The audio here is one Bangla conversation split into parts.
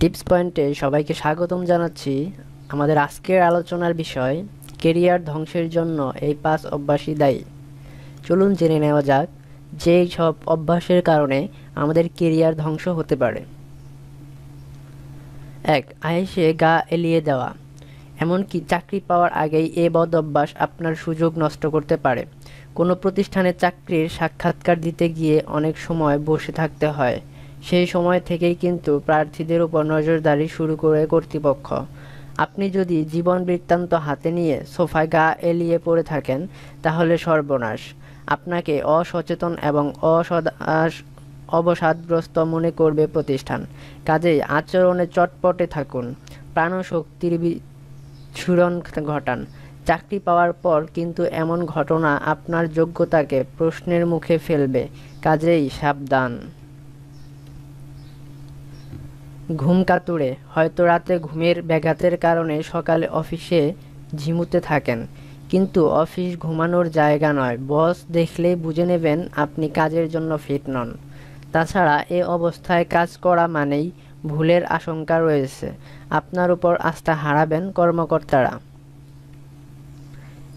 টিপস পয়েন্টে সবাইকে স্বাগতম জানাচ্ছি। আমাদের আজকের আলোচনার বিষয়, কেরিয়ার ধ্বংসের জন্য এই পাঁচ অভ্যাসই দায়ী। চলুন জেনে নেওয়া যাক যে সব অভ্যাসের কারণে আমাদের কেরিয়ার ধ্বংস হতে পারে। এক, আয়েসে গা এলিয়ে দেওয়া। এমনকি চাকরি পাওয়ার আগেই এ বদ অভ্যাস আপনার সুযোগ নষ্ট করতে পারে। কোনো প্রতিষ্ঠানে চাকরির সাক্ষাৎকার দিতে গিয়ে অনেক সময় বসে থাকতে হয়। সেই সময় থেকেই কিন্তু প্রার্থীদের উপর নজরদারি শুরু করে কর্তৃপক্ষ। আপনি যদি জীবন বৃত্তান্ত হাতে নিয়ে সোফায় গা এলিয়ে পড়ে থাকেন, তাহলে সর্বনাশ। আপনাকে অসচেতন এবং অসদাস অবসাদগ্রস্ত মনে করবে প্রতিষ্ঠান। কাজেই আচরণে চটপটে থাকুন। প্রাণশক্তির বিচ্ছুরণ ঘটান। চাকরি পাওয়ার পর কিন্তু এমন ঘটনা আপনার যোগ্যতাকে প্রশ্নের মুখে ফেলবে। কাজেই সাবধান। ঘুম কাতুরে। হয়তো রাতে ঘুমের ব্যাঘাতের কারণে সকালে অফিসে ঝিমুতে থাকেন। কিন্তু অফিস ঘুমানোর জায়গা নয়। বস দেখলেই বুঝে নেবেন আপনি কাজের জন্য ফিট নন। তাছাড়া এ অবস্থায় কাজ করা মানেই ভুলের আশঙ্কা রয়েছে। আপনার উপর আস্থা হারাবেন কর্মকর্তারা।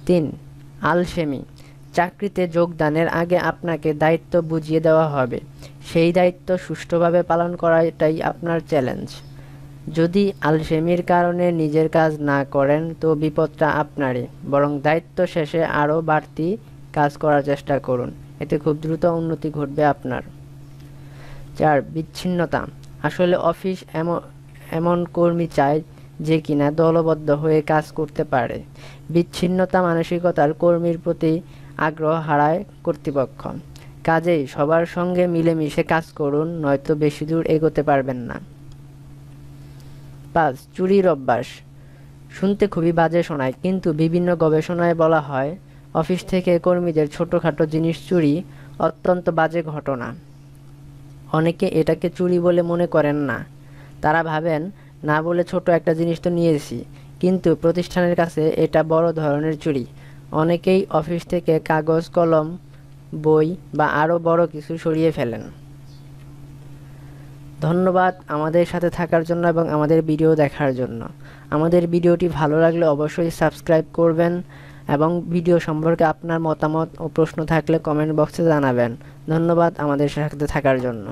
তিন, আলসেমি। চাকরিতে যোগদানের আগে আপনাকে দায়িত্ব বুঝিয়ে দেওয়া হবে। সেই দায়িত্ব সুষ্ঠুভাবে পালন করাটাই আপনার চ্যালেঞ্জ। যদি আলসেমির কারণে নিজের কাজ না করেন, তো বিপদটা আপনারই। বরং দায়িত্ব শেষে আরও বাড়তি কাজ করার চেষ্টা করুন। এতে খুব দ্রুত উন্নতি ঘটবে আপনার। চার, বিচ্ছিন্নতা। আসলে অফিস এমন এমন কর্মী চায় যে কিনা দলবদ্ধ হয়ে কাজ করতে পারে। বিচ্ছিন্নতা মানসিকতার কর্মীর প্রতি আগ্রহ হারায় কর্তৃপক্ষ। কাজেই সবার সঙ্গে মিলেমিশে কাজ করুন, নয়তো বেশি দূর এগোতে পারবেন না। পাঁচ, চুরির অভ্যাস। শুনতে খুবই বাজে শোনায়, কিন্তু বিভিন্ন গবেষণায় বলা হয়, অফিস থেকে কর্মীদের ছোটোখাটো জিনিস চুরি অত্যন্ত বাজে ঘটনা। অনেকে এটাকে চুরি বলে মনে করেন না। তারা ভাবেন, না বলে ছোট একটা জিনিস তো নিয়েছি। কিন্তু প্রতিষ্ঠানের কাছে এটা বড় ধরনের চুরি। অনেকেই অফিস থেকে কাগজ, কলম, বই বা আরও বড় কিছু সরিয়ে ফেলেন। ধন্যবাদ আমাদের সাথে থাকার জন্য এবং আমাদের ভিডিও দেখার জন্য। আমাদের ভিডিওটি ভালো লাগলে অবশ্যই সাবস্ক্রাইব করবেন এবং ভিডিও সম্পর্কে আপনার মতামত ও প্রশ্ন থাকলে কমেন্ট বক্সে জানাবেন। ধন্যবাদ আমাদের সাথে থাকার জন্য।